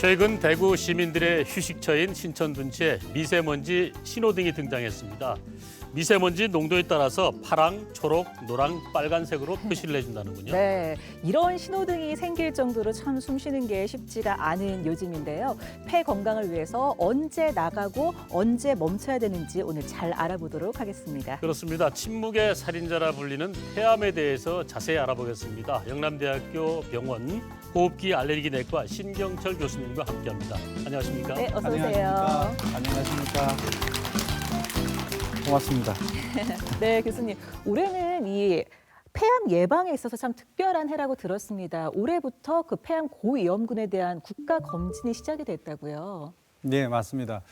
최근 대구 시민들의 휴식처인 신천 둔치에 미세먼지 신호등이 등장했습니다. 미세먼지 농도에 따라서 파랑, 초록, 노랑, 빨간색으로 표시를 해준다는군요. 네, 이런 신호등이 생길 정도로 참 숨쉬는 게 쉽지가 않은 요즘인데요. 폐 건강을 위해서 언제 나가고 언제 멈춰야 되는지 오늘 잘 알아보도록 하겠습니다. 그렇습니다. 침묵의 살인자라 불리는 폐암에 대해서 자세히 알아보겠습니다. 영남대학교 병원 호흡기 알레르기 내과 신경철 교수님과 함께합니다. 안녕하십니까? 네, 어서 오세요. 안녕하십니까. 안녕하십니까. 고맙습니다. 네, 교수님. 올해는 이 폐암 예방에 있어서 참 특별한 해라고 들었습니다. 올해부터 그 폐암 고위험군에 대한 국가 검진이 시작이 됐다고요. 네, 맞습니다.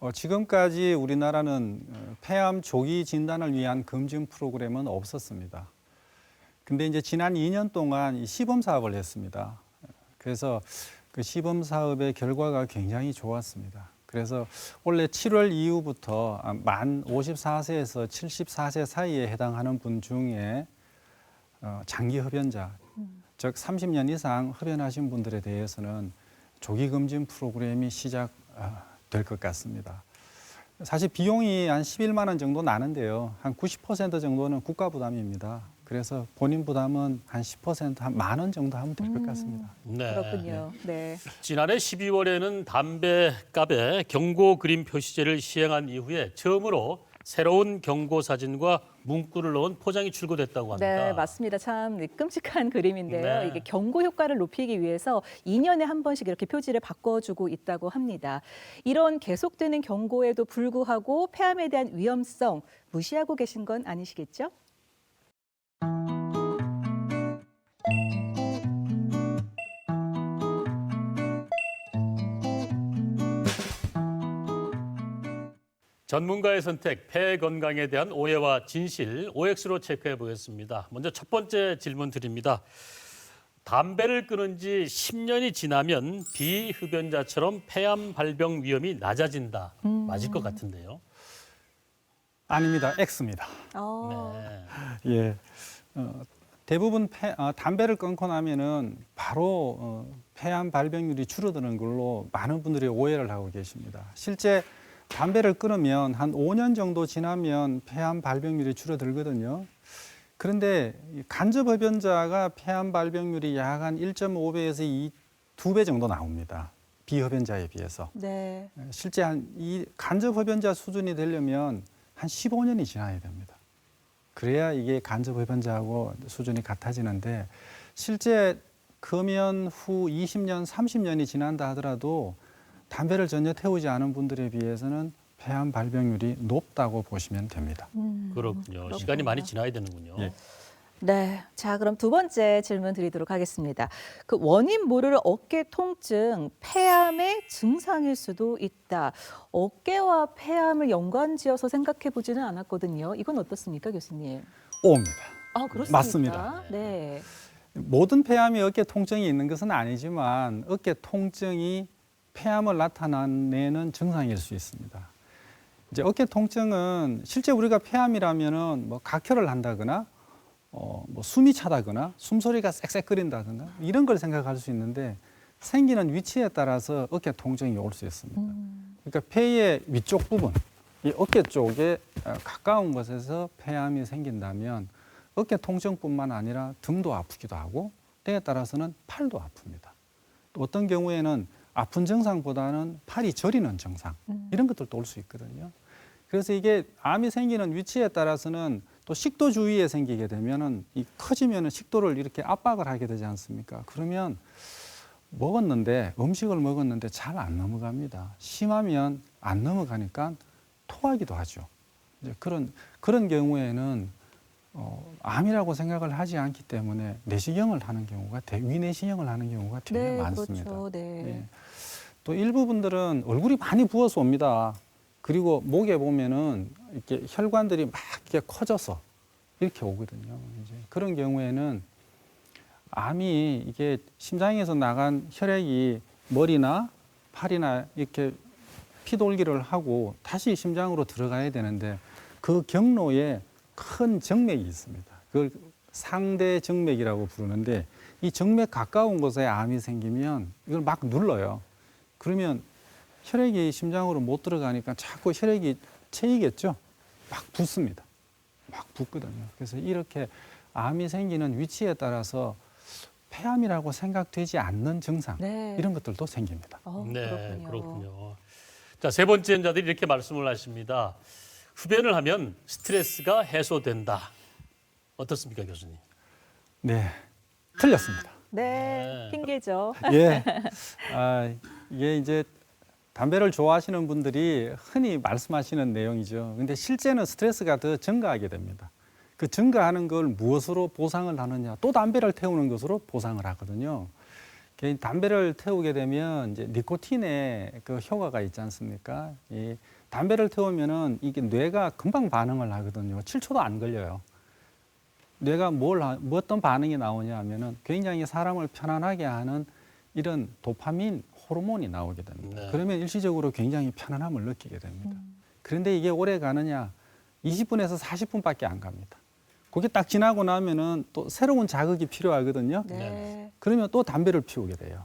어, 지금까지 우리나라는 어, 폐암 조기 진단을 위한 검진 프로그램은 없었습니다. 근데 이제 지난 2년 동안 이 시범 사업을 했습니다. 그래서 그 시범 사업의 결과가 굉장히 좋았습니다. 그래서 원래 7월 이후부터 아, 만 54세에서 74세 사이에 해당하는 분 중에 어, 장기 흡연자, 즉 30년 이상 흡연하신 분들에 대해서는 조기 검진 프로그램이 시작될 것 같습니다. 사실 비용이 한 11만 원 정도 나는데요. 한 90% 정도는 국가 부담입니다. 그래서 본인 부담은 한 10%한 만 원 정도 하면 될 것 같습니다. 네. 그렇군요. 네. 지난해 12월에는 담배값에 경고 그림 표시제를 시행한 이후에 처음으로 새로운 경고 사진과 문구를 넣은 포장이 출고됐다고 합니다. 네, 맞습니다. 참 끔찍한 그림인데요. 네. 이게 경고 효과를 높이기 위해서 2년에 한 번씩 이렇게 표지를 바꿔주고 있다고 합니다. 이런 계속되는 경고에도 불구하고 폐암에 대한 위험성 무시하고 계신 건 아니시겠죠? 전문가의 선택, 폐 건강에 대한 오해와 진실, OX로 체크해 보겠습니다. 먼저 첫 번째 질문 드립니다. 담배를 끊은 지 10년이 지나면 비흡연자처럼 폐암 발병 위험이 낮아진다. 맞을 것 같은데요. 아닙니다. X입니다. 어, 네. 예. 어, 대부분 폐, 어, 담배를 끊고 나면은 바로 어, 폐암 발병률이 줄어드는 걸로 많은 분들이 오해를 하고 계십니다. 실제 담배를 끊으면 한 5년 정도 지나면 폐암 발병률이 줄어들거든요. 그런데 이 간접 흡연자가 폐암 발병률이 약 한 1.5배에서 2, 2배 정도 나옵니다. 비흡연자에 비해서. 네. 실제 한 이 간접 흡연자 수준이 되려면 한 15년이 지나야 됩니다. 그래야 이게 간접 흡연자하고 수준이 같아지는데 실제 금연 후 20년, 30년이 지난다 하더라도 담배를 전혀 태우지 않은 분들에 비해서는 폐암 발병률이 높다고 보시면 됩니다. 음, 그렇군요. 시간이 많이 지나야 되는군요. 예. 네. 자, 그럼 두 번째 질문 드리도록 하겠습니다. 그 원인 모를 어깨 통증, 폐암의 증상일 수도 있다. 어깨와 폐암을 연관지어서 생각해 보지는 않았거든요. 이건 어떻습니까, 교수님? O입니다. 아, 그렇습니까? 맞습니다. 네. 모든 폐암이 어깨 통증이 있는 것은 아니지만 어깨 통증이 폐암을 나타내는 증상일 수 있습니다. 이제 어깨 통증은 실제 우리가 폐암이라면은 뭐 각혈을 한다거나 어, 뭐 숨이 차다거나 숨소리가 쌕쌕거린다거나 이런 걸 생각할 수 있는데 생기는 위치에 따라서 어깨 통증이 올 수 있습니다. 음, 그러니까 폐의 위쪽 부분, 이 어깨 쪽에 어, 가까운 곳에서 폐암이 생긴다면 어깨 통증뿐만 아니라 등도 아프기도 하고 때에 따라서는 팔도 아픕니다. 또 어떤 경우에는 아픈 증상보다는 팔이 저리는 증상 음. 이런 것들도 올 수 있거든요. 그래서 이게 암이 생기는 위치에 따라서는 또 식도 주위에 생기게 되면은 이 커지면은 식도를 이렇게 압박을 하게 되지 않습니까? 그러면 먹었는데 음식을 먹었는데 잘 안 넘어갑니다. 심하면 안 넘어가니까 토하기도 하죠. 이제 그런 그런 경우에는 어, 암이라고 생각을 하지 않기 때문에 내시경을 하는 경우가 대, 위 내시경을 하는 경우가 되게 네, 많습니다. 그렇죠. 네. 예. 또 일부 분들은 얼굴이 많이 부어서 옵니다. 그리고 목에 보면은 이렇게 혈관들이 막 이렇게 커져서 이렇게 오거든요. 이제 그런 경우에는 암이 이게 심장에서 나간 혈액이 머리나 팔이나 이렇게 피돌기를 하고 다시 심장으로 들어가야 되는데 그 경로에 큰 정맥이 있습니다. 그걸 상대 정맥이라고 부르는데 이 정맥 가까운 곳에 암이 생기면 이걸 막 눌러요. 그러면 혈액이 심장으로 못 들어가니까 자꾸 혈액이 채이겠죠. 막 붓습니다. 막 붓거든요. 그래서 이렇게 암이 생기는 위치에 따라서 폐암이라고 생각되지 않는 증상 네. 이런 것들도 생깁니다. 어, 네, 그렇군요. 그렇군요. 자, 세 번째 환자들이 이렇게 말씀을 하십니다. 흡연을 하면 스트레스가 해소된다. 어떻습니까, 교수님? 네, 틀렸습니다. 네, 네. 핑계죠. 예, 아, 이게 이제 담배를 좋아하시는 분들이 흔히 말씀하시는 내용이죠. 근데 실제는 스트레스가 더 증가하게 됩니다. 그 증가하는 걸 무엇으로 보상을 하느냐? 또 담배를 태우는 것으로 보상을 하거든요. 그 담배를 태우게 되면 이제 니코틴의 그 효과가 있지 않습니까? 이 담배를 태우면은 이게 뇌가 금방 반응을 하거든요. 7초도 안 걸려요. 뇌가 뭘, 하- 뭐 어떤 반응이 나오냐 하면은 굉장히 사람을 편안하게 하는 이런 도파민 호르몬이 나오게 됩니다. 네. 그러면 일시적으로 굉장히 편안함을 느끼게 됩니다. 그런데 이게 오래 가느냐? 20분에서 40분밖에 안 갑니다. 그게 딱 지나고 나면은 또 새로운 자극이 필요하거든요. 네. 그러면 또 담배를 피우게 돼요.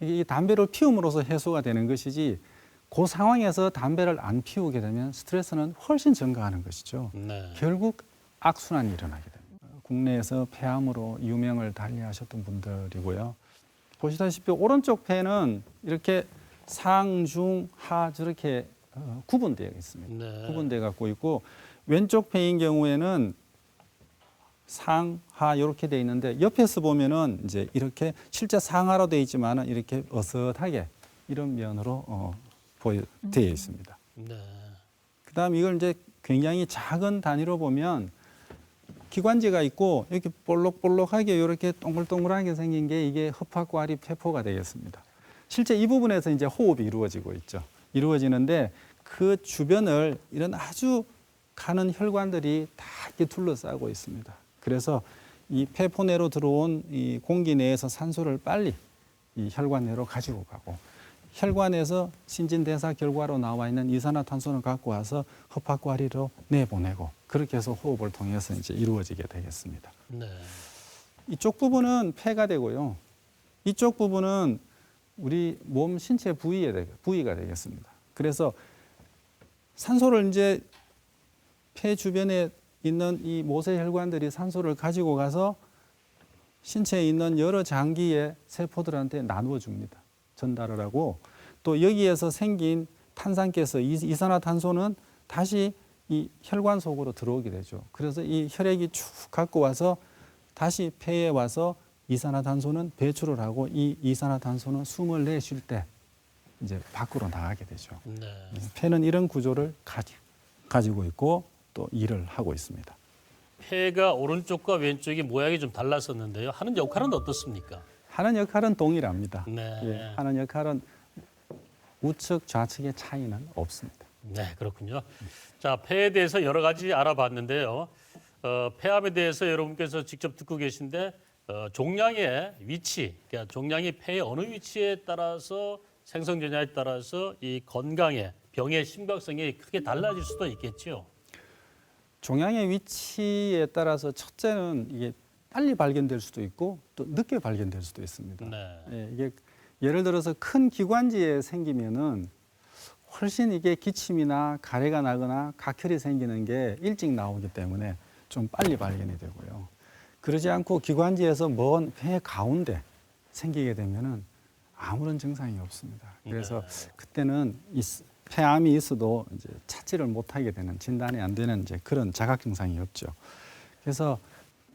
이게 이 담배를 피움으로써 해소가 되는 것이지 그 상황에서 담배를 안 피우게 되면 스트레스는 훨씬 증가하는 것이죠. 네. 결국 악순환이 일어나게 됩니다. 국내에서 폐암으로 유명을 달리하셨던 분들이고요. 보시다시피 오른쪽 폐는 이렇게 상, 중, 하 저렇게 어, 구분되어 있습니다. 네. 구분돼 갖고 있고 왼쪽 폐인 경우에는 상, 하 이렇게 돼 있는데 옆에서 보면은 이제 이렇게 실제 상하로 돼 있지만은 이렇게 어슷하게 이런 면으로 어, 보여 되어 있습니다. 네. 그다음 이걸 이제 굉장히 작은 단위로 보면 기관지가 있고 이렇게 볼록볼록하게 이렇게 동글동글하게 생긴 게 이게 흡합과리 폐포가 되겠습니다. 실제 이 부분에서 이제 호흡이 이루어지고 있죠. 이루어지는데 그 주변을 이런 아주 가는 혈관들이 다 이렇게 둘러싸고 있습니다. 그래서 이 폐포 내로 들어온 이 공기 내에서 산소를 빨리 이 혈관 내로 가지고 가고 혈관에서 신진대사 결과로 나와 있는 이산화탄소를 갖고 와서 흡합과리로 내보내고 그렇게 해서 호흡을 통해서 이제 이루어지게 되겠습니다. 네. 이쪽 부분은 폐가 되고요. 이쪽 부분은 우리 몸 신체 부위에 되, 부위가 되겠습니다. 그래서 산소를 이제 폐 주변에 있는 이 모세 혈관들이 산소를 가지고 가서 신체에 있는 여러 장기의 세포들한테 나누어 줍니다. 전달을 하고 또 여기에서 생긴 이- 이산화탄소는 다시 이 혈관 속으로 들어오게 되죠. 그래서 이 혈액이 쭉 갖고 와서 다시 폐에 와서 이산화탄소는 배출을 하고 이 이산화탄소는 숨을 내쉴 때 이제 밖으로 나가게 되죠. 네. 폐는 이런 구조를 가지, 가지고 있고 또 일을 하고 있습니다. 폐가 오른쪽과 왼쪽이 모양이 좀 달랐었는데요. 하는 역할은 어떻습니까? 하는 역할은 동일합니다. 네. 예, 하는 역할은 우측 좌측의 차이는 없습니다. 네, 그렇군요. 자, 폐에 대해서 여러 가지 알아봤는데요. 어, 폐암에 대해서 여러분께서 직접 듣고 계신데 어, 종양의 위치, 그러니까 종양이 폐의 어느 위치에 따라서 생성되냐에 따라서 이 건강에 병의 심각성이 크게 달라질 수도 있겠죠. 종양의 위치에 따라서 첫째는 이게 빨리 발견될 수도 있고 또 늦게 발견될 수도 있습니다. 네. 예, 이게 예를 들어서 큰 기관지에 생기면은 훨씬 이게 기침이나 가래가 나거나 각혈이 생기는 게 일찍 나오기 때문에 좀 빨리 발견이 되고요. 그러지 않고 기관지에서 먼 폐 가운데 생기게 되면은 아무런 증상이 없습니다. 그래서 그때는 이 스- 폐암이 있어도 이제 찾지를 못하게 되는 진단이 안 되는 이제 그런 자각 증상이 없죠. 그래서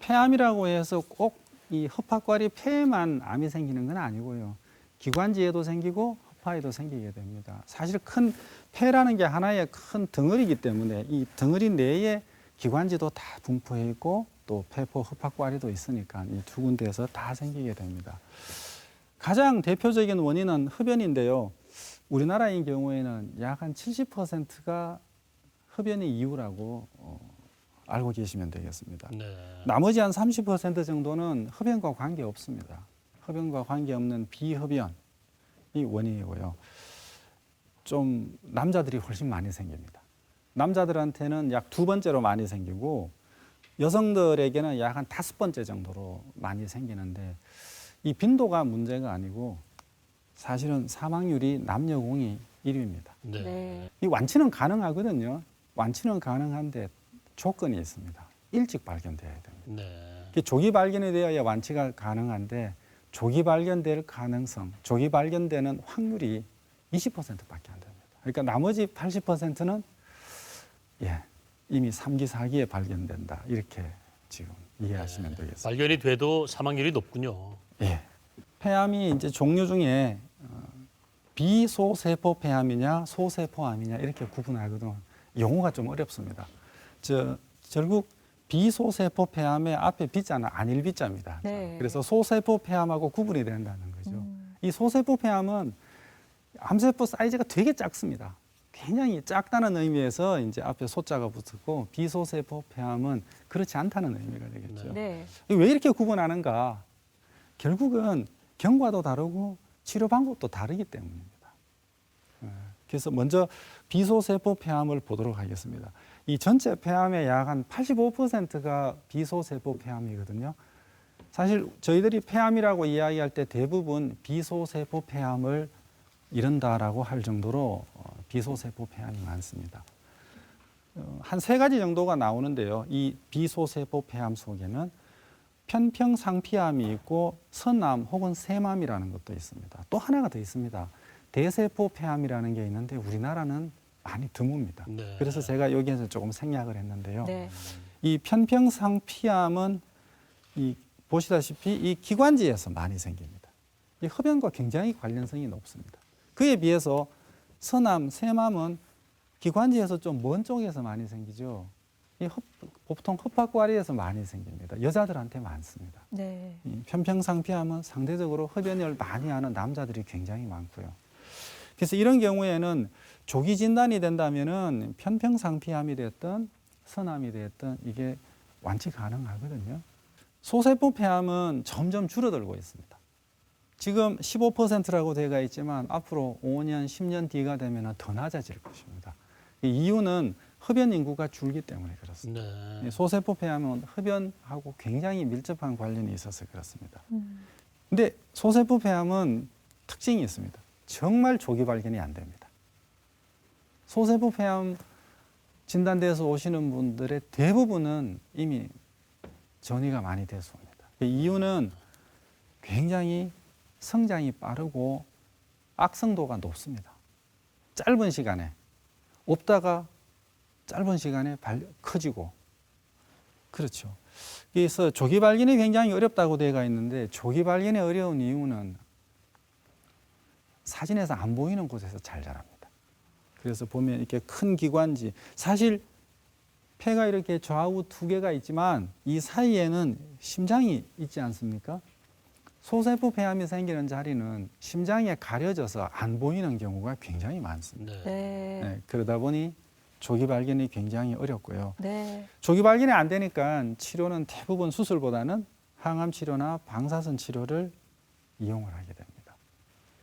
폐암이라고 해서 꼭이 흡합과리 폐에만 암이 생기는 건 아니고요. 기관지에도 생기고 흡하에도 생기게 됩니다. 사실 큰 폐라는 게 하나의 큰 덩어리이기 때문에 이 덩어리 내에 기관지도 다 분포해 있고 또 폐포 흡합과리도 있으니까 이 두 군데에서 다 생기게 됩니다. 가장 대표적인 원인은 흡연인데요. 우리나라의 경우에는 약 한 70%가 흡연이 이유라고 어, 알고 계시면 되겠습니다. 네. 나머지 한 30% 정도는 흡연과 관계 없습니다. 흡연과 관계 없는 비흡연이 원인이고요. 좀 남자들이 훨씬 많이 생깁니다. 남자들한테는 약 두 번째로 많이 생기고 여성들에게는 약 한 다섯 번째 정도로 많이 생기는데 이 빈도가 문제가 아니고 사실은 사망률이 남녀 공이 1위입니다. 네. 네. 이 완치는 가능하거든요. 완치는 가능한데 조건이 있습니다. 일찍 발견돼야 됩니다. 네. 이게 조기 발견이 되어야 완치가 가능한데 조기 발견될 가능성, 조기 발견되는 확률이 20%밖에 안 됩니다. 그러니까 나머지 80%는 예, 이미 3기, 4기에 발견된다. 이렇게 지금 이해하시면 되겠습니다. 발견이 돼도 사망률이 높군요. 예. 폐암이 이제 종류 중에 어, 비소세포 폐암이냐 소세포암이냐 이렇게 구분하거든. 용어가 좀 어렵습니다. 저 결국 비소세포 폐암의 앞에 비자는 안일 비자입니다. 네. 그래서 소세포 폐암하고 구분이 된다는 거죠. 음. 이 소세포 폐암은 암세포 사이즈가 되게 작습니다. 굉장히 작다는 의미에서 이제 앞에 소자가 붙었고 비소세포 폐암은 그렇지 않다는 의미가 되겠죠. 네. 왜 이렇게 구분하는가? 결국은 경과도 다르고 치료 방법도 다르기 때문입니다. 예, 그래서 먼저 비소세포 폐암을 보도록 하겠습니다. 이 전체 폐암의 약 한 85%가 비소세포 폐암이거든요. 사실 저희들이 폐암이라고 이야기할 때 대부분 비소세포 폐암을 이른다라고 할 정도로 어, 비소세포 폐암이 많습니다. 어, 한세 가지 정도가 나오는데요. 이 비소세포 폐암 속에는 편평상피암이 있고 선암 혹은 세암이라는 것도 있습니다. 또 하나가 더 있습니다. 대세포 폐암이라는 게 있는데 우리나라는 많이 드뭅니다. 네. 그래서 제가 여기에서 조금 생략을 했는데요. 네. 이 편평상 피암은 이 보시다시피 이 기관지에서 많이 생깁니다. 이 흡연과 굉장히 관련성이 높습니다. 그에 비해서 선암, 세암은 기관지에서 좀 먼 쪽에서 많이 생기죠. 이 흡, 보통 흡박과리에서 많이 생깁니다. 여자들한테 많습니다. 네. 이 편평상 피암은 상대적으로 흡연을 많이 하는 남자들이 굉장히 많고요. 그래서 이런 경우에는 조기 진단이 된다면은 편평상피암이 됐든 선암이 됐든 이게 완치 가능하거든요. 소세포 폐암은 점점 줄어들고 있습니다. 지금 15%라고 되어 있지만 앞으로 5년, 10년 뒤가 되면 더 낮아질 것입니다. 이 이유는 흡연 인구가 줄기 때문에 그렇습니다. 네. 이 소세포 폐암은 흡연하고 굉장히 밀접한 관련이 있어서 그렇습니다. 음. 근데 소세포 폐암은 특징이 있습니다. 정말 조기 발견이 안 됩니다. 소세포 폐암 진단돼서 오시는 분들의 대부분은 이미 전이가 많이 돼서 옵니다. 그 이유는 굉장히 성장이 빠르고 악성도가 높습니다. 짧은 시간에 없다가 짧은 시간에 발, 커지고 그렇죠. 그래서 조기 발견이 굉장히 어렵다고 되어 있는데 조기 발견이 어려운 이유는 사진에서 안 보이는 곳에서 잘 자랍니다. 그래서 보면 이렇게 큰 기관지 사실 폐가 이렇게 좌우 두 개가 있지만 이 사이에는 심장이 있지 않습니까? 소세포 폐암이 생기는 자리는 심장에 가려져서 안 보이는 경우가 굉장히 많습니다. 네. 네. 네, 그러다 보니 조기 발견이 굉장히 어렵고요. 네. 조기 발견이 안 되니까 치료는 대부분 수술보다는 항암 치료나 방사선 치료를 이용을 하게 됩니다.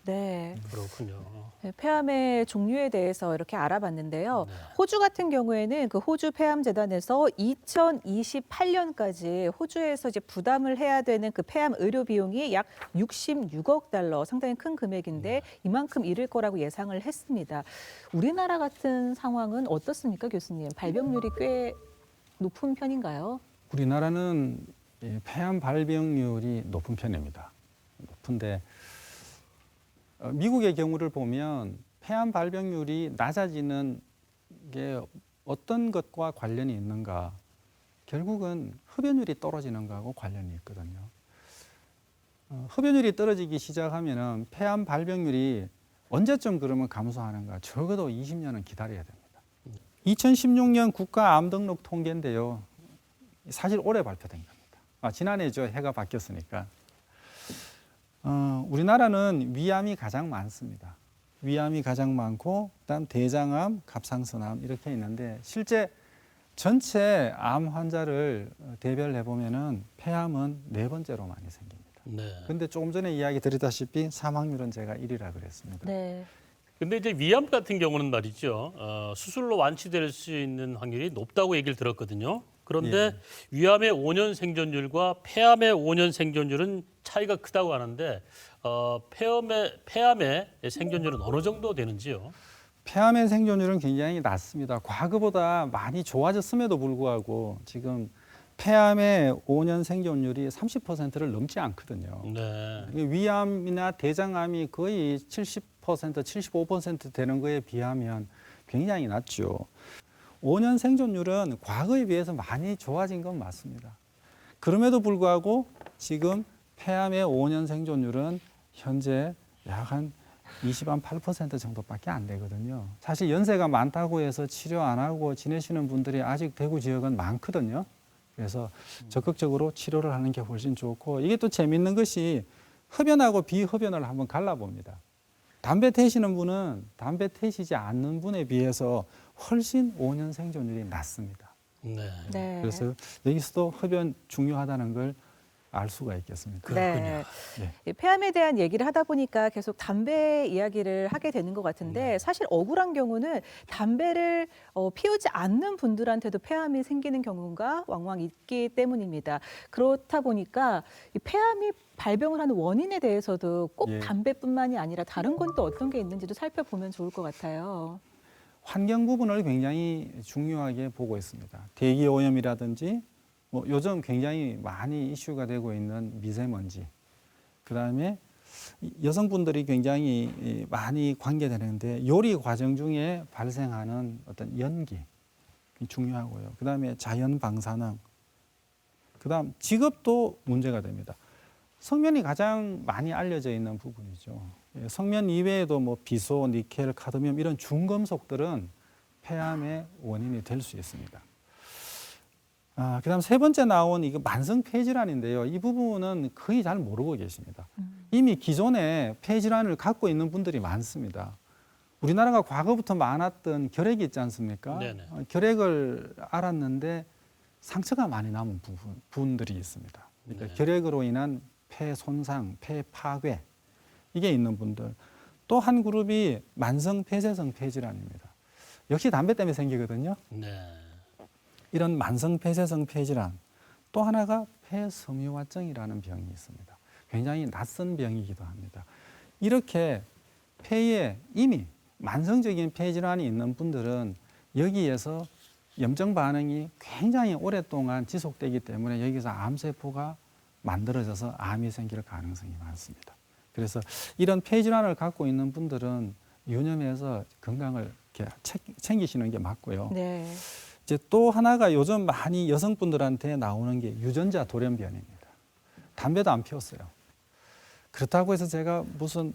네. 그렇군요. 네, 폐암의 종류에 대해서 이렇게 알아봤는데요. 네. 호주 같은 경우에는 그 호주 폐암 재단에서 2028년까지 호주에서 이제 부담을 해야 되는 그 폐암 의료 비용이 약 66억 달러, 상당히 큰 금액인데 이만큼 이를 거라고 예상을 했습니다. 우리나라 같은 상황은 어떻습니까, 교수님? 발병률이 꽤 높은 편인가요? 우리나라는 이 폐암 발병률이 높은 편입니다. 높은데 어, 미국의 경우를 보면 폐암 발병률이 낮아지는 게 어떤 것과 관련이 있는가? 결국은 흡연율이 떨어지는 거하고 관련이 있거든요. 어, 흡연율이 떨어지기 시작하면은 폐암 발병률이 언제쯤 그러면 감소하는가? 적어도 20년은 기다려야 됩니다. 2016년 국가 암 등록 통계인데요. 사실 올해 발표된 겁니다. 아, 지난해죠. 해가 바뀌었으니까. 어, 우리나라는 위암이 가장 많습니다. 위암이 가장 많고 그다음 대장암, 갑상선암 이렇게 있는데 실제 전체 암 환자를 대별해 보면은 폐암은 네 번째로 많이 생깁니다. 네. 근데 조금 전에 이야기 드리다시피 사망률은 제가 1위라 그랬습니다. 네. 근데 이제 위암 같은 경우는 말이죠. 어, 수술로 완치될 수 있는 확률이 높다고 얘기를 들었거든요. 그런데 예. 위암의 5년 생존율과 폐암의 5년 생존율은 차이가 크다고 하는데 어, 폐암의 폐암의 생존율은 어느 정도 되는지요? 폐암의 생존율은 굉장히 낮습니다. 과거보다 많이 좋아졌음에도 불구하고 지금 폐암의 5년 생존율이 30%를 넘지 않거든요. 네. 위암이나 대장암이 거의 70% 75% 되는 거에 비하면 굉장히 낮죠. 5년 생존율은 과거에 비해서 많이 좋아진 건 맞습니다. 그럼에도 불구하고 지금 폐암의 5년 생존율은 현재 약 한28% 정도밖에 안 되거든요. 사실 연세가 많다고 해서 치료 안 하고 지내시는 분들이 아직 대구 지역은 많거든요. 그래서 적극적으로 치료를 하는 게 훨씬 좋고 이게 또 재밌는 것이 흡연하고 비흡연을 한번 갈라봅니다. 담배 태시는 분은 담배 태시지 않는 분에 비해서 훨씬 5년 생존율이 낮습니다. 네. 네. 그래서 여기서도 흡연 중요하다는 걸 알 수가 있겠습니다. 네. 네. 이 폐암에 대한 얘기를 하다 보니까 계속 담배 이야기를 하게 되는 것 같은데 사실 억울한 경우는 담배를 어, 피우지 않는 분들한테도 폐암이 생기는 경우가 왕왕 있기 때문입니다. 그렇다 보니까 이 폐암이 발병을 하는 원인에 대해서도 꼭 예. 담배뿐만이 아니라 다른 건 또 어떤 게 있는지도 살펴보면 좋을 것 같아요. 환경 부분을 굉장히 중요하게 보고 있습니다. 대기 오염이라든지 뭐 요즘 굉장히 많이 이슈가 되고 있는 미세먼지. 그 다음에 이 여성분들이 굉장히 이 많이 관계되는데 요리 과정 중에 발생하는 어떤 연기 중요하고요. 그 다음에 자연 방사능. 그 다음 직업도 문제가 됩니다. 성면이 가장 많이 알려져 있는 부분이죠. 예, 성면 이외에도 뭐 비소, 니켈, 카드뮴 이런 중금속들은 폐암의 원인이 될 수 있습니다. 아, 그다음 세 번째 나온 이거 만성 폐질환인데요. 이 부분은 거의 잘 모르고 계십니다. 이미 기존에 폐질환을 갖고 있는 분들이 많습니다. 우리나라가 과거부터 많았던 결핵이 있지 않습니까? 네네. 어, 결핵을 알았는데 상처가 많이 남은 부분, 분들이 있습니다. 그러니까 네. 결핵으로 인한 폐 손상, 폐 파괴 이게 있는 분들. 또 한 그룹이 만성 폐쇄성 폐질환입니다. 역시 담배 때문에 생기거든요. 네. 이런 만성 폐쇄성 폐질환. 또 하나가 폐섬유화증이라는 병이 있습니다. 굉장히 낯선 병이기도 합니다. 이렇게 폐에 이미 만성적인 폐질환이 있는 분들은 여기에서 염증 반응이 굉장히 오랫동안 지속되기 때문에 여기서 암세포가 만들어져서 암이 생길 가능성이 많습니다. 그래서 이런 폐질환을 갖고 있는 분들은 유념해서 건강을 이렇게 챙- 챙기시는 게 맞고요. 네. 이제 또 하나가 요즘 많이 여성분들한테 나오는 게 유전자 돌연변입니다. 담배도 안 피웠어요. 그렇다고 해서 제가 무슨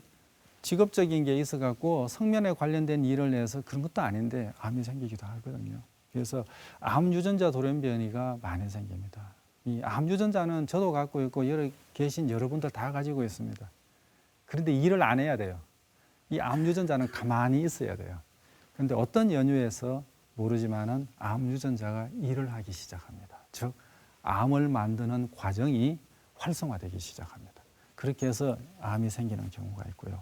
직업적인 게 있어 갖고 성면에 관련된 일을 해서 그런 것도 아닌데 암이 생기기도 하거든요. 그래서 암 유전자 돌연변이가 많이 생깁니다. 이 암 유전자는 저도 갖고 있고 여러 계신 여러분들 다 가지고 있습니다. 그런데 일을 안 해야 돼요. 이 암 유전자는 가만히 있어야 돼요. 그런데 어떤 연유에서 모르지만은 암 유전자가 일을 하기 시작합니다. 즉 암을 만드는 과정이 활성화되기 시작합니다. 그렇게 해서 암이 생기는 경우가 있고요.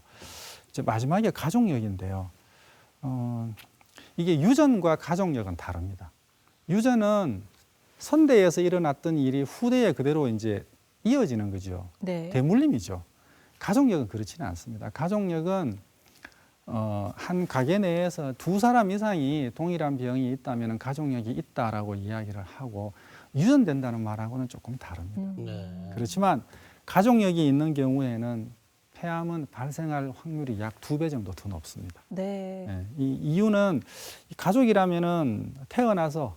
이제 마지막에 가족력인데요. 어, 이게 유전과 가족력은 다릅니다. 유전은 선대에서 일어났던 일이 후대에 그대로 이제 이어지는 거죠. 네. 대물림이죠. 가족력은 그렇지는 않습니다. 가족력은 어, 한 가게 내에서 두 사람 이상이 동일한 병이 있다면 가족력이 있다라고 이야기를 하고 유전된다는 말하고는 조금 다릅니다. 음. 네. 그렇지만 가족력이 있는 경우에는 폐암은 발생할 확률이 약 두 배 정도 더 높습니다. 네. 예, 이 이유는 이 가족이라면은 태어나서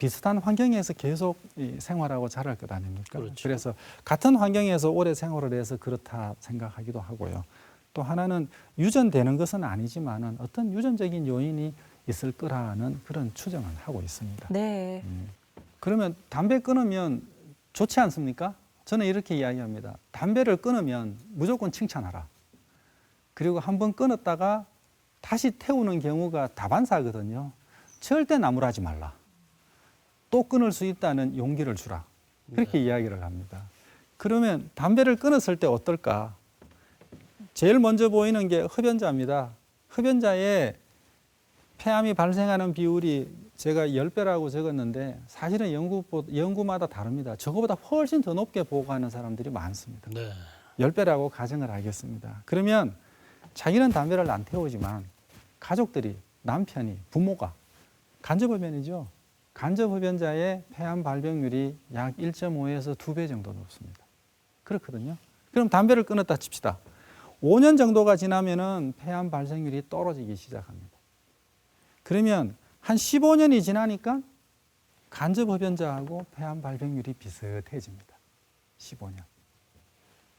비슷한 환경에서 계속 이 생활하고 자랄 것 아닙니까? 그렇죠. 래서 같은 환경에서 오래 생활을 해서 그렇다 생각하기도 하고요. 또 하나는 유전되는 것은 아니지만은 어떤 유전적인 요인이 있을 거라는 그런 추정을 하고 있습니다. 네. 음. 그러면 담배 끊으면 좋지 않습니까? 저는 이렇게 이야기합니다. 담배를 끊으면 무조건 칭찬하라. 그리고 한번 끊었다가 다시 태우는 경우가 다반사거든요. 절대 나무라지 말라. 또 끊을 수 있다는 용기를 주라. 그렇게 이야기를 합니다. 그러면 담배를 끊었을 때 어떨까? 제일 먼저 보이는 게 흡연자입니다. 흡연자의 폐암이 발생하는 비율이 제가 10배라고 적었는데 사실은 연구, 연구마다 다릅니다. 저거보다 훨씬 더 높게 보고하는 사람들이 많습니다. 네. 10배라고 가정을 하겠습니다. 그러면 자기는 담배를 안 태우지만 가족들이 남편이 부모가 간접흡연이죠. 간접흡연자의 폐암 발병률이 약 1.5에서 2배 정도 높습니다. 그렇거든요. 그럼 담배를 끊었다 칩시다. 5년 정도가 지나면은 폐암 발생률이 떨어지기 시작합니다. 그러면 한 15년이 지나니까 간접흡연자하고 폐암 발병률이 비슷해집니다. 15년.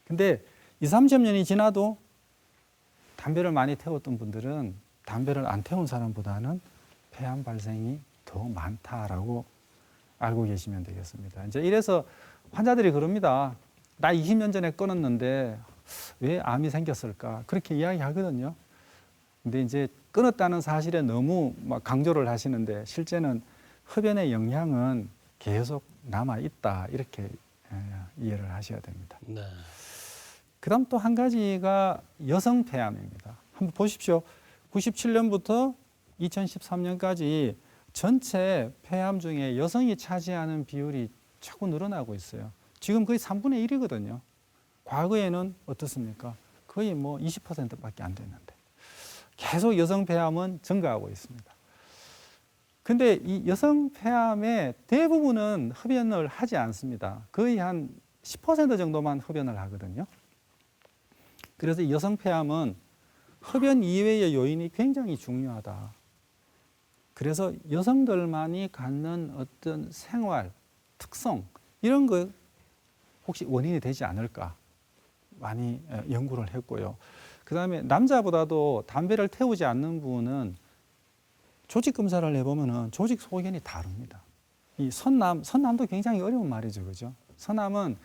근데 2, 30년이 지나도 담배를 많이 태웠던 분들은 담배를 안 태운 사람보다는 폐암 발생이 더 많다라고 알고 계시면 되겠습니다. 이제 이래서 환자들이 그럽니다. 나 20년 전에 끊었는데 왜 암이 생겼을까? 그렇게 이야기하거든요. 근데 이제 끊었다는 사실에 너무 막 강조를 하시는데 실제는 흡연의 영향은 계속 남아 있다 이렇게 예, 이해를 하셔야 됩니다. 네. 그다음 또 한 가지가 여성 폐암입니다. 한번 보십시오. 97년부터 2013년까지 전체 폐암 중에 여성이 차지하는 비율이 자꾸 늘어나고 있어요. 지금 거의 3분의 1이거든요. 과거에는 어떻습니까? 거의 뭐 20%밖에 안 됐는데 계속 여성 폐암은 증가하고 있습니다. 근데 이 여성 폐암의 대부분은 흡연을 하지 않습니다. 거의 한 10% 정도만 흡연을 하거든요. 그래서 이 여성 폐암은 흡연 이외의 요인이 굉장히 중요하다. 그래서 여성들만이 갖는 어떤 생활 특성 이런 거 혹시 원인이 되지 않을까 많이 에, 연구를 했고요. 그 다음에 남자보다도 담배를 태우지 않는 분은 조직 검사를 해보면은 조직 소견이 다릅니다. 이 선남 선남도 굉장히 어려운 말이죠, 그죠? 선남은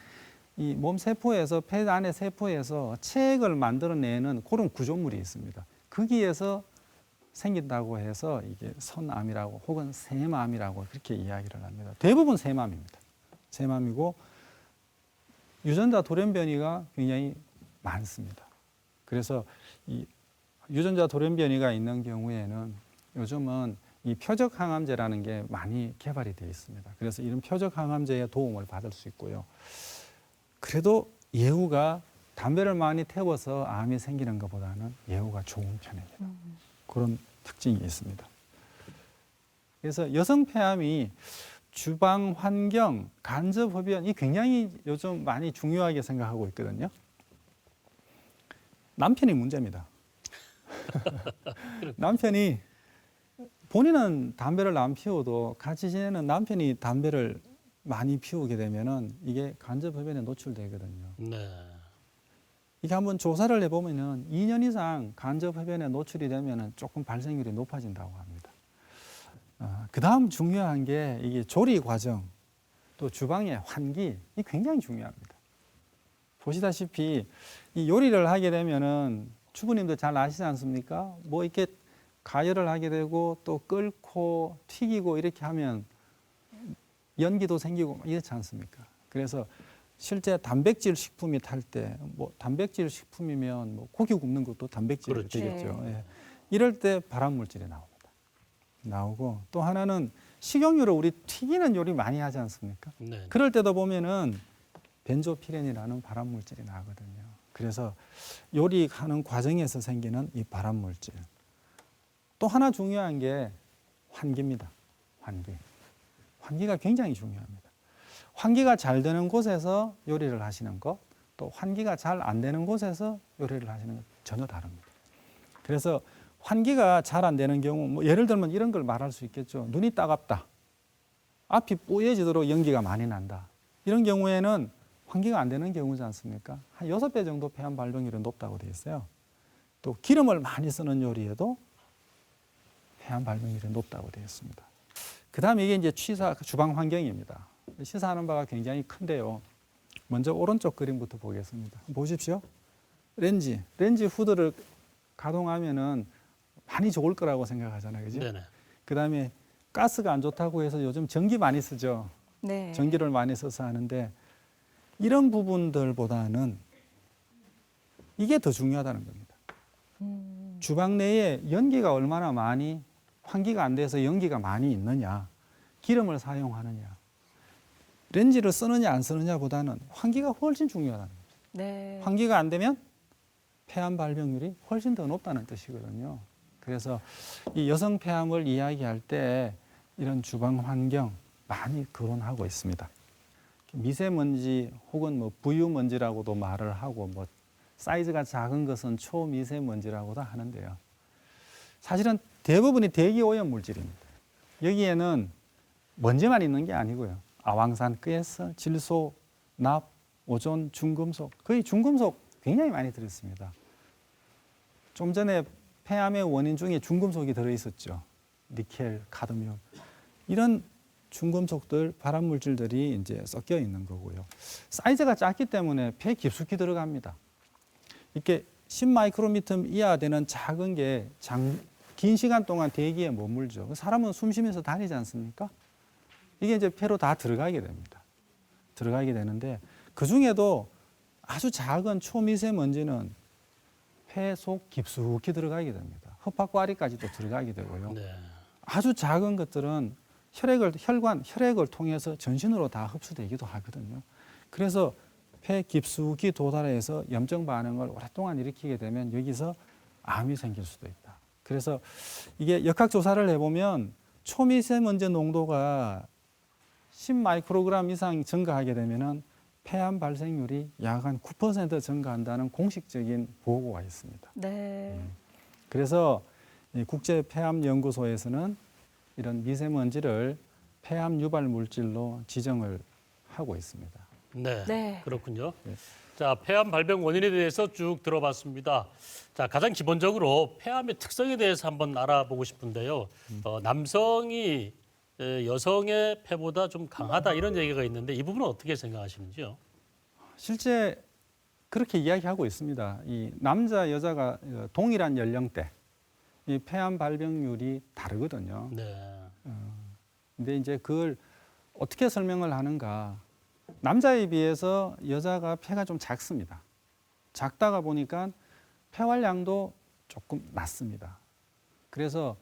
이 몸 세포에서 폐 안의 세포에서 체액을 만들어내는 그런 구조물이 있습니다. 거기에서 생긴다고 해서 이게 선암이라고 혹은 세암이라고 그렇게 이야기를 합니다. 대부분 세암입니다. 세암이고 유전자 돌연변이가 굉장히 많습니다. 그래서 이 유전자 돌연변이가 있는 경우에는 요즘은 이 표적 항암제라는 게 많이 개발이 되어 있습니다. 그래서 이런 표적 항암제의 도움을 받을 수 있고요. 그래도 예후가 담배를 많이 태워서 암이 생기는 것보다는 예후가 좋은 편입니다. 그런 특징이 있습니다. 그래서 여성 폐암이 주방 환경, 간접 흡연 이 굉장히 요즘 많이 중요하게 생각하고 있거든요. 남편이 문제입니다. 남편이 본인은 담배를 안 피워도 같이 지내는 남편이 담배를 많이 피우게 되면은 이게 간접 흡연에 노출되거든요. 네. 이게 한번 조사를 해보면은 2년 이상 간접 흡연에 노출이 되면은 조금 발생률이 높아진다고 합니다. 어, 그 다음 중요한 게 이게 조리 과정, 또 주방의 환기, 이 굉장히 중요합니다. 보시다시피 이 요리를 하게 되면은 주부님도 잘 아시지 않습니까? 뭐 이렇게 가열을 하게 되고 또 끓고 튀기고 이렇게 하면 연기도 생기고 이렇지 않습니까? 그래서 실제 단백질 식품이 탈 때 뭐 단백질 식품이면 뭐 고기 굽는 것도 단백질 그렇죠. 되겠죠. 예. 이럴 때 발암 물질이 나옵니다. 나오고 또 하나는 식용유로 우리 튀기는 요리 많이 하지 않습니까? 네. 그럴 때도 보면은 벤조피렌이라는 발암 물질이 나거든요. 그래서 요리하는 과정에서 생기는 이 발암 물질. 또 하나 중요한 게 환기입니다. 환기. 환기가 굉장히 중요합니다. 환기가 잘 되는 곳에서 요리를 하시는 것, 또 환기가 잘 안 되는 곳에서 요리를 하시는 것 전혀 다릅니다. 그래서 환기가 잘 안 되는 경우, 뭐 예를 들면 이런 걸 말할 수 있겠죠. 눈이 따갑다. 앞이 뿌얘지도록 연기가 많이 난다. 이런 경우에는 환기가 안 되는 경우지 않습니까? 한 여섯 배 정도 폐암 발병률이 높다고 되어 있어요. 또 기름을 많이 쓰는 요리에도 폐암 발병률이 높다고 되어 있습니다. 그 다음에 이게 이제 취사 주방 환경입니다. 시사하는 바가 굉장히 큰데요. 먼저 오른쪽 그림부터 보겠습니다. 보십시오. 렌지, 렌지 후드를 가동하면은 많이 좋을 거라고 생각하잖아요. 그죠? 네네. 그 다음에 가스가 안 좋다고 해서 요즘 전기 많이 쓰죠. 네. 전기를 많이 써서 하는데 이런 부분들보다는 이게 더 중요하다는 겁니다. 음, 주방 내에 연기가 얼마나 많이 환기가 안 돼서 연기가 많이 있느냐, 기름을 사용하느냐, 렌지를 쓰느냐 안 쓰느냐 보다는 환기가 훨씬 중요하다는 거죠. 네. 환기가 안 되면 폐암 발병률이 훨씬 더 높다는 뜻이거든요. 그래서 이 여성 폐암을 이야기할 때 이런 주방 환경 많이 거론하고 있습니다. 미세먼지 혹은 뭐 부유먼지라고도 말을 하고 뭐 사이즈가 작은 것은 초미세먼지라고도 하는데요. 사실은 대부분이 대기 오염 물질입니다. 여기에는 먼지만 있는 게 아니고요. 아황산, 가스, 질소, 납, 오존, 중금속 거의 중금속 굉장히 많이 들어있습니다. 좀 전에 폐암의 원인 중에 중금속이 들어 있었죠. 니켈, 카드뮴 이런 중금속들 발암 물질들이 이제 섞여 있는 거고요. 사이즈가 작기 때문에 폐 깊숙이 들어갑니다. 이렇게 10마이크로미터 이하 되는 작은 게 장, 긴 시간 동안 대기에 머물죠. 사람은 숨 쉬면서 다니지 않습니까? 이게 이제 폐로 다 들어가게 됩니다. 들어가게 되는데 그 중에도 아주 작은 초미세먼지는 폐 속 깊숙이 들어가게 됩니다. 흡합과리까지도 들어가게 되고요. 네. 아주 작은 것들은 혈액을 혈관 혈액을 통해서 전신으로 다 흡수되기도 하거든요. 그래서 폐 깊숙이 도달해서 염증 반응을 오랫동안 일으키게 되면 여기서 암이 생길 수도 있다. 그래서 이게 역학 조사를 해보면 초미세먼지 농도가 10 마이크로그램 이상 증가하게 되면은 폐암 발생률이 약 한 9% 증가한다는 공식적인 보고가 있습니다. 네. 그래서 이 국제 폐암 연구소에서는 이런 미세먼지를 폐암 유발 물질로 지정을 하고 있습니다. 네. 네. 그렇군요. 네. 자, 폐암 발병 원인에 대해서 쭉 들어봤습니다. 자, 가장 기본적으로 폐암의 특성에 대해서 한번 알아보고 싶은데요. 어, 남성이 에, 여성의 폐보다 좀 강하다 이런 얘기가 있는데 이 부분은 어떻게 생각하시는지요? 실제 그렇게 이야기하고 있습니다. 이 남자 여자가 어, 동일한 연령대 이 폐암 발병률이 다르거든요. 네. 근데 이제 그걸 어떻게 설명을 하는가? 남자에 비해서 여자가 폐가 좀 작습니다. 작다가 보니까 폐활량도 조금 낮습니다. 그래서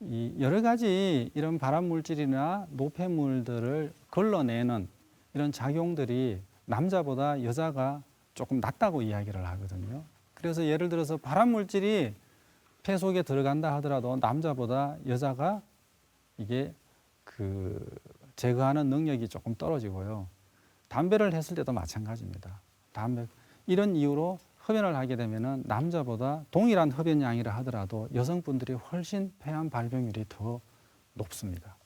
이 여러 가지 이런 발암 물질이나 노폐물들을 걸러내는 이런 작용들이 남자보다 여자가 조금 낮다고 이야기를 하거든요. 그래서 예를 들어서 발암 물질이 폐 속에 들어간다 하더라도 남자보다 여자가 이게 그 제거하는 능력이 조금 떨어지고요. 담배를 했을 때도 마찬가지입니다. 담배 이런 이유로 흡연을 하게 되면은 남자보다 동일한 흡연량이라 하더라도 여성분들이 훨씬 폐암 발병률이 더 높습니다.